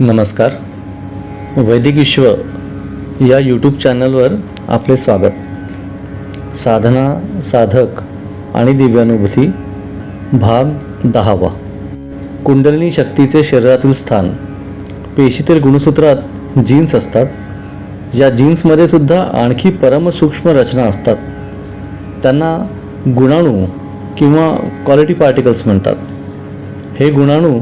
नमस्कार. वैदिक विश्व या यूट्यूब चॅनलवर आपले स्वागत. साधना साधक आणि दिव्यानुभूती भाग दहावा. कुंडलिनी शक्तीचे शरीरातील स्थान. पेशीतील गुणसूत्रात जीन्स असतात. या जीन्समध्ये सुद्धा आणखी परमसूक्ष्म रचना असतात. त्यांना गुणाणू किंवा क्वालिटी पार्टिकल्स म्हणतात. हे गुणाणू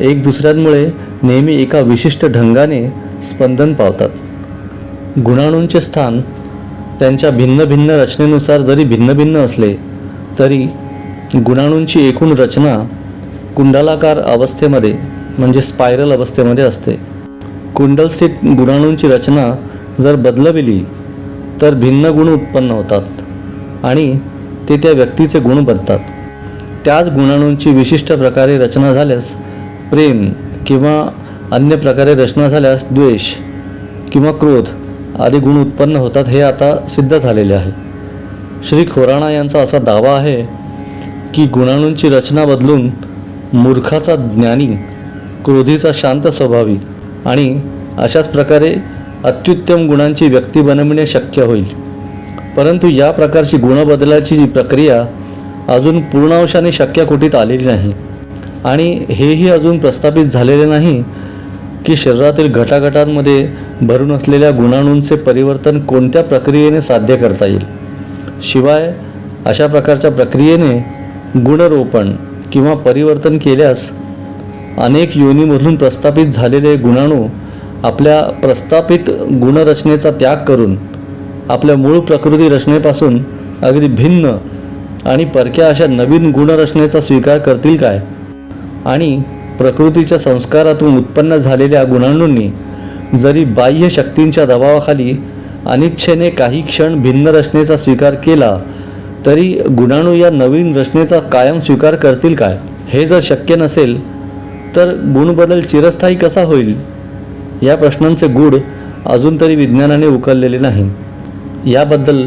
एक दुसऱ्यांमुळे नेहमी एका विशिष्ट ढंगाने स्पंदन पावतात. गुणाणूंचे स्थान त्यांच्या भिन्न भिन्न रचनेनुसार जरी भिन्न भिन्न असले तरी गुणाणूंची एकूण रचना कुंडलाकार अवस्थेमध्ये म्हणजे स्पायरल अवस्थेमध्ये असते. कुंडलस्थित गुणाणूंची रचना जर बदलविली तर भिन्न गुण उत्पन्न होतात आणि ते त्या व्यक्तीचे गुण बनतात. त्याच गुणाणूंची विशिष्ट प्रकारे रचना झाल्यास प्रेम किंवा अन्य प्रकारे रचना झाल्यास द्वेष किंवा क्रोध आदी गुण उत्पन्न होतात हे आता सिद्ध झालेले आहे. श्री खोराणा यांचा असा दावा आहे की गुणाणूंची रचना बदलून मूर्खाचा ज्ञानी क्रोधीचा शांत स्वभावी आणि अशाच प्रकारे अत्युत्तम गुणांची व्यक्ती बनविणे शक्य होईल. परंतु या प्रकारची गुणबदलाची जी प्रक्रिया अजून पूर्णांशाने शक्य कोटीत आलेली नाही. आणि हेही अजून प्रस्थापित झालेले नाही की शरीरातील घटाघटांमध्ये भरून असलेल्या गुणाणूंचे परिवर्तन कोणत्या प्रक्रियेने साध्य करता येईल? शिवाय अशा प्रकारच्या प्रक्रियेने गुणरोपण किंवा परिवर्तन केल्यास अनेक योनीमधून प्रस्थापित झालेले गुणाणू आपल्या प्रस्थापित गुणरचनेचा त्याग करून आपल्या मूळ प्रकृती रचनेपासून अगदी भिन्न आणि परक्या अशा नवीन गुणरचनेचा स्वीकार करतील काय? आणि प्रकृतीच्या संस्कारातून उत्पन्न झालेल्या गुणाणूंनी जरी बाह्य शक्तींच्या दबावाखाली अनिच्छेने काही क्षण भिन्न रचनेचा स्वीकार केला तरी गुणाणू या नवीन रचनेचा कायम स्वीकार करतील काय? हे जर शक्य नसेल तर गुणबदल चिरस्थायी कसा होईल? या प्रश्नांचे गूढ अजून तरी विज्ञानाने उकललेले नाही याबद्दल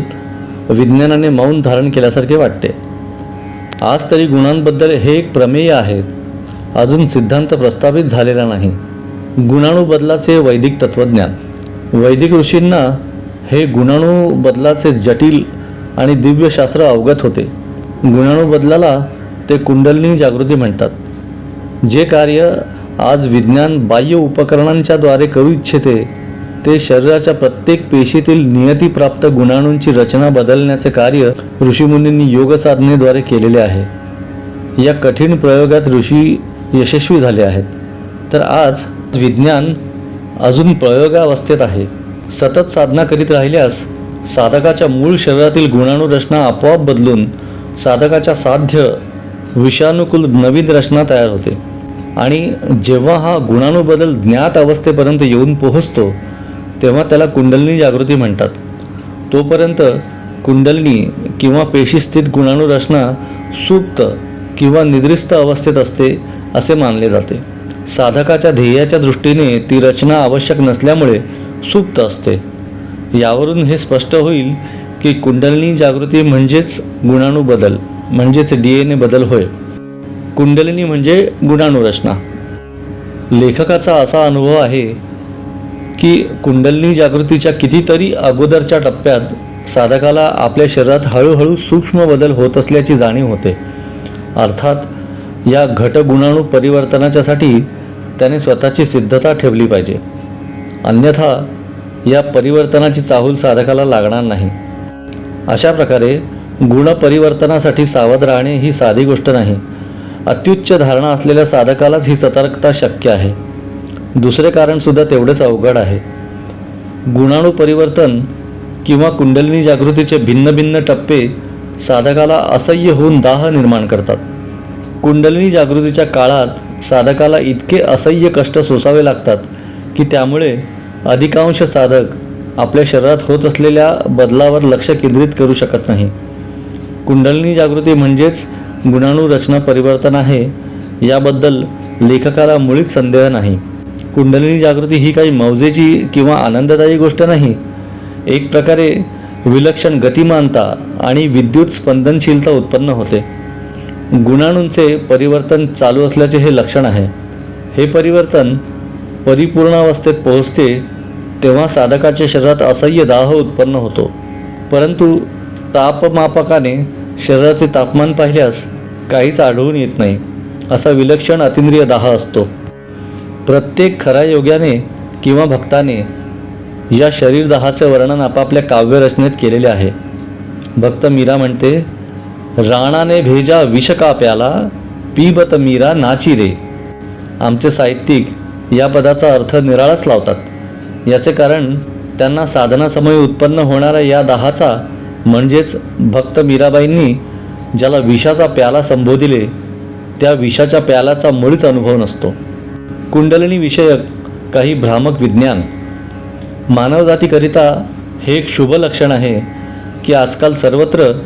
विज्ञानाने मौन धारण केल्यासारखे वाटते. आज तरी गुणांबद्दल हे एक प्रमेय आहे. अजून सिद्धांत प्रस्थापित झालेला नाही. गुणाणू बदलाचे वैदिक तत्त्वज्ञान वैदिक ऋषींना हे गुणाणू बदलाचे जटिल आणि दिव्यशास्त्र अवगत होते. गुणाणू बदलाला ते कुंडलनी जागृती म्हणतात. जे कार्य आज विज्ञान बाह्य उपकरणांच्याद्वारे करू इच्छिते ते शरीराच्या प्रत्येक पेशीतील नियतीप्राप्त गुणाणूंची रचना बदलण्याचे कार्य ऋषीमुनींनी योगसाधनेद्वारे केलेले आहे. या कठीण प्रयोगात ऋषी यशस्वी झाले आहेत. तर आज विज्ञान अजून प्रयोगावस्थेत आहे. सतत साधना करीत राहिल्यास साधकाच्या मूळ शरीरातील गुणाणू रचना आपोआप बदलून साधकाच्या साध्य विषाणुकूल नवीन रचना तयार होते. आणि जेव्हा हा गुणाणू बदल ज्ञात अवस्थेपर्यंत येऊन पोहोचतो तेव्हा त्याला कुंडलनी जागृती म्हणतात. तोपर्यंत कुंडलनी किंवा पेशीस्थित गुणाणू रचना सुप्त किंवा निद्रिस्त अवस्थेत असते असे मानले जाते. साधकाच्या ध्येयाच्या दृष्टीने ती रचना आवश्यक नसल्यामुळे सुप्त असते. यावरून हे स्पष्ट होईल की कुंडलिनी जागृती म्हणजेच गुणाणू बदल म्हणजेच डी एन ए बदल होय. कुंडलिनी म्हणजे गुणाणू रचना. लेखकाचा असा अनुभव आहे की कुंडलिनी जागृतीच्या कितीतरी अगोदरच्या टप्प्यात साधकाला आपल्या शरीरात हळूहळू सूक्ष्म बदल होत असल्याची जाणीव होते. अर्थात या घटगुणाणू परिवर्तनाच्यासाठी त्याने स्वतःची सिद्धता ठेवली पाहिजे. अन्यथा या परिवर्तनाची चाहूल साधकाला लागणार नाही. अशा प्रकारे गुणपरिवर्तनासाठी सावध राहणे ही साधी गोष्ट नाही. अत्युच्च धारणा असलेल्या साधकालाच ही सतर्कता शक्य आहे. दुसरे कारणसुद्धा तेवढेच अवघड आहे. गुणाणू परिवर्तन किंवा कुंडलिनी जागृतीचे भिन्न भिन्न टप्पे साधकाला असह्य होऊन दाह निर्माण करतात. कुंडलिनी जागृतीच्या काळात साधकाला इतके असह्य कष्ट सोसावे लागतात की त्यामुळे अधिकांश साधक आपल्या शरीरात होत असलेल्या बदलावर लक्ष केंद्रित करू शकत नाही. कुंडलिनी जागृती म्हणजेच गुणाणू रचना परिवर्तन आहे याबद्दल लेखकाला मुळीच संदेह नाही. कुंडलिनी जागृती ही काही मौजेची किंवा आनंददायी गोष्ट नाही. एक प्रकारे विलक्षण गतिमानता आणि विद्युत स्पंदनशीलता उत्पन्न होते. गुणाणूंचे परिवर्तन चालू असल्याचे हे लक्षण आहे. हे परिवर्तन परिपूर्णावस्थेत पोहोचते तेव्हा साधकाच्या शरीरात असह्य दाह उत्पन्न होतो. परंतु तापमापकाने शरीराचे तापमान पाहिल्यास काहीच आढळून येत नाही असा विलक्षण अतिंद्रिय दाह असतो. प्रत्येक खऱ्या योग्याने किंवा भक्ताने या शरीरदाहाचे वर्णन आपापल्या काव्यरचनेत केलेले आहे. भक्त मीरा म्हणते राणाने भेजा विष का प्याला पीबत मीरा नाची रे. आमचे साहित्यिक या पदाचा अर्थ निराळाच लावतात. याचे कारण त्यांना साधनासमयी उत्पन्न होणाऱ्या या दाहाचा म्हणजेच भक्त मीराबाईंनी ज्याला विषाचा प्याला संबोधिले त्या विषाच्या प्यालाचा मुळीच अनुभव नसतो. कुंडलिनी विषयक काही भ्रामक विज्ञान. मानवजातीकरिता हे एक शुभ लक्षण आहे की आजकाल सर्वत्र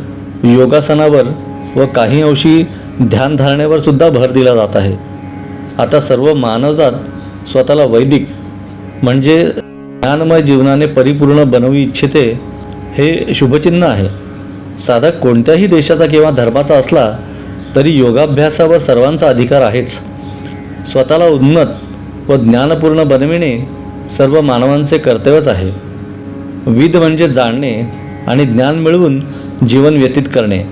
योगासनावर व काही अंशी ध्यानधारणेवर सुद्धा भर दिला जात आहे. आता सर्व मानवजात स्वतःला वैदिक म्हणजे ज्ञानमय जीवनाने परिपूर्ण बनवू इच्छिते हे शुभचिन्ह आहे. साधक कोणत्याही देशाचा किंवा धर्माचा असला तरी योगाभ्यासावर सर्वांचा अधिकार आहेच. स्वतःला उन्नत व ज्ञानपूर्ण बनविणे सर्व मानवांचे कर्तव्यच आहे. विद म्हणजे जाणणे आणि ज्ञान मिळवून जीवन व्यतीत करणे.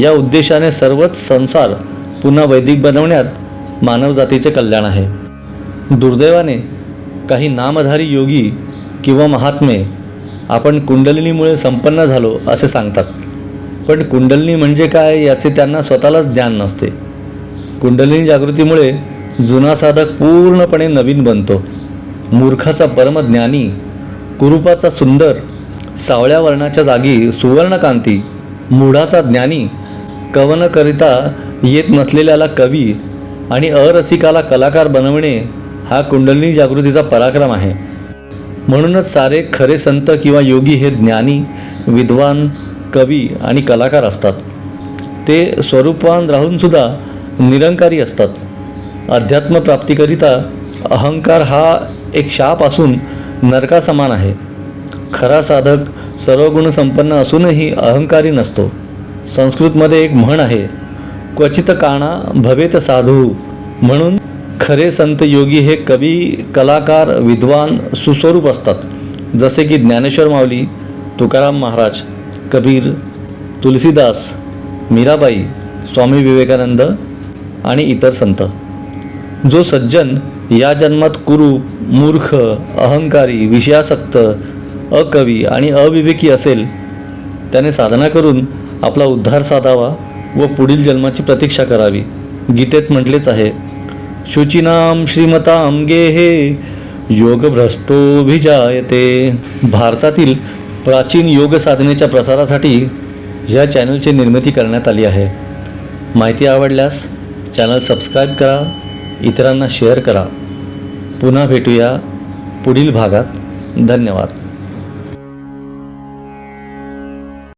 या उद्देशाने सर्वच संसार पुन्हा वैदिक बनवण्यात मानवजातीचे कल्याण आहे. दुर्दैवाने काही नामधारी योगी किंवा महात्मे आपण कुंडलिनीमुळे संपन्न झालो असे सांगतात. पण कुंडलिनी म्हणजे काय याचे त्यांना स्वतःलाच ज्ञान नसते. कुंडलिनी जागृतीमुळे जुना साधक पूर्णपणे नवीन बनतो. मूर्खाचा परमज्ञानी कुरूपाचा सुंदर सावळ्या वर्णाच्या जागी सुवर्णकांती मुढाचा ज्ञानी कवनकरिता येत नसलेल्याला कवी आणि अरसिकाला कलाकार बनवणे हा कुंडलिनी जागृतीचा पराक्रम आहे. म्हणूनच सारे खरे संत किंवा योगी हे ज्ञानी विद्वान कवी आणि कलाकार असतात. ते स्वरूपवान राहूनसुद्धा निरंकारी असतात. अध्यात्म प्राप्तीकरिता अहंकार हा एक शाप असून नरकासमान आहे. खरा साधक सर्व गुणसंपन्न असूनही अहंकारी नसतो. संस्कृतमध्ये एक म्हण आहे क्वचित काणा भवेत साधू. म्हणून खरे संत योगी हे कवी कलाकार विद्वान सुस्वरूप असतात. जसे की ज्ञानेश्वर माऊली तुकाराम महाराज कबीर तुलसीदास मीराबाई स्वामी विवेकानंद आणि इतर संत. जो सज्जन या जन्मात कुरूप मूर्ख अहंकारी विषयासक्त अकवी आणि अविवेकी असेल त्याने साधना करून आपला उद्धार साधावा व पुढील जन्माची प्रतीक्षा करावी. गीतेत म्हटलेच आहे शुचिनाम श्रीमताम गेहे योगभ्रष्टोभिजायते भारतातील प्राचीन योग साधनेच्या प्रसारासाठी या चॅनलची निर्मिती करण्यात आली आहे. माहिती आवडल्यास चॅनल सबस्क्राईब करा इतरांना शेअर करा. पुन्हा भेटूया पुढील भागात. धन्यवाद.